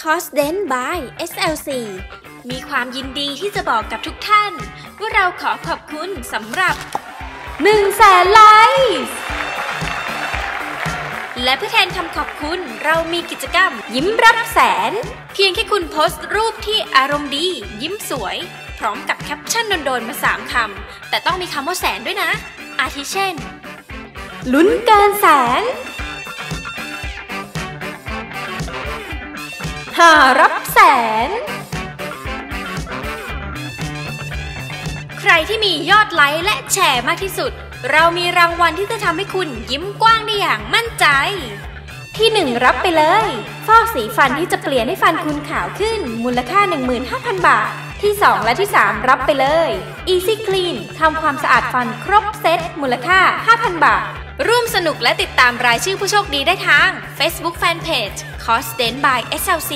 c o s d e n by SLC มีความยินดีที่จะบอกกับทุกท่าน ว่าเราขอขอบคุณสำหรับ1แสนไลค์และเพื่อแทนคำขอบคุณเรามีกิจกรรม ยิ้มรับแสน เพียงแค่คุณโพสต์รูปที่อารมณ์ดี ยิ้มสวย พร้อมกับแคปชั่นโดนๆมา 3คำแต่ต้องมีคำว่าแสนด้วยนะ อาทิเช่น ลุ้นเกินแสน หารับแสน ใครที่มียอดไลค์และแชร์มากที่สุด เรามีรางวัลที่จะทำให้คุณยิ้มกว้างได้อย่างมั่นใจ ที่หนึ่งรับไปเลย ฟอกสีฟันที่จะเปลี่ยนให้ฟันคุณขาวขึ้น มูลค่า 15,000 บาท ที่ 2 และที่ 3 รับไปเลย Easy Clean ทำความสะอาดฟันครบเซตมูลค่า 5,000 บาท ร่วมสนุกและติดตามรายชื่อผู้โชคดีได้ทาง Facebook Fanpage c o s t e n by SLC